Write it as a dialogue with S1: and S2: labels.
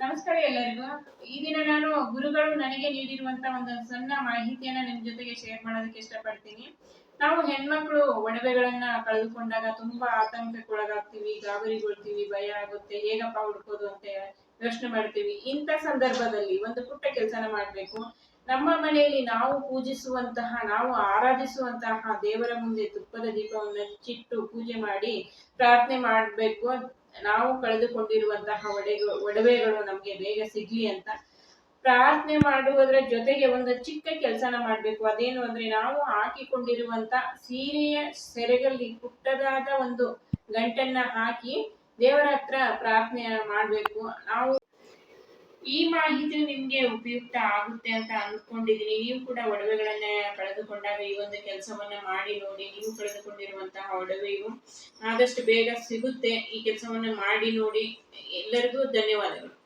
S1: ಈ ದಿನ ನಾನು ಗುರುಗಳು ನನಗೆ ನೀಡಿರುವಂತ ಒಂದು ಸಣ್ಣ ಮಾಹಿತಿಯನ್ನ ನಿಮ್ ಜೊತೆಗೆ ಶೇರ್ ಮಾಡೋದಕ್ಕೆ ಇಷ್ಟಪಡ್ತೀನಿ. ನಾವು ಹೆಣ್ಮಕ್ಳು ಒಡವೆಗಳನ್ನ ಕಳೆದುಕೊಂಡಾಗ ತುಂಬಾ ಆತಂಕಕ್ಕೊಳಗಾಗ್ತೀವಿ, ಗಾಬರಿಗೊಳ್ತೀವಿ, ಭಯ ಆಗುತ್ತೆ, ಹೇಗಪ್ಪ ಹುಡ್ಕೋದು ಅಂತ ಯೋಚನೆ ಮಾಡ್ತೀವಿ. ಇಂಥ ಸಂದರ್ಭದಲ್ಲಿ ಒಂದು ಪುಟ್ಟ ಕೆಲಸನ ಮಾಡ್ಬೇಕು. ನಮ್ಮ ಮನೆಯಲ್ಲಿ ನಾವು ಪೂಜಿಸುವಂತಹ, ನಾವು ಆರಾಧಿಸುವಂತಹ ದೇವರ ಮುಂದೆ ತುಪ್ಪದ ದೀಪವನ್ನು ಚಿಟ್ಟು ಪೂಜೆ ಮಾಡಿ ಪ್ರಾರ್ಥನೆ ಮಾಡಬೇಕು. ನಾವು ಕಳೆದುಕೊಂಡಿರುವಂತಹ ಒಡೆಗಳು ಒಡವೆಗಳು ನಮಗೆ ಬೇಗ ಸಿಗ್ಲಿ ಅಂತ ಪ್ರಾರ್ಥನೆ ಮಾಡುವುದರ ಜೊತೆಗೆ ಒಂದು ಚಿಕ್ಕ ಕೆಲಸನ ಮಾಡ್ಬೇಕು. ಅದೇನು ಅಂದ್ರೆ ನಾವು ಹಾಕಿಕೊಂಡಿರುವಂತ ಸೀರೆಯ ಸೆರೆಗಲ್ಲಿ ಪುಟ್ಟದಾದ ಒಂದು ಗಂಟನ್ನ ಹಾಕಿ ದೇವರ ಹತ್ರ ಪ್ರಾರ್ಥನೆ ಮಾಡ್ಬೇಕು. ನಾವು ಈ ಮಾಹಿತಿ ನಿಮ್ಗೆ ಉಪಯುಕ್ತ ಆಗುತ್ತೆ ಅಂತ ಅಂದ್ಕೊಂಡಿದೀನಿ. ನೀವು ಕೂಡ ಒಡವೆಗಳನ್ನ ಕಳೆದುಕೊಂಡಾಗ ಈ ಒಂದು ಕೆಲಸವನ್ನ ಮಾಡಿ ನೋಡಿ, ನೀವು ಕಳೆದುಕೊಂಡಿರುವಂತಹ ಒಡವೆಯು ಆದಷ್ಟು ಬೇಗ ಸಿಗುತ್ತೆ. ಈ ಕೆಲಸವನ್ನ ಮಾಡಿ ನೋಡಿ. ಎಲ್ಲರಿಗೂ ಧನ್ಯವಾದಗಳು.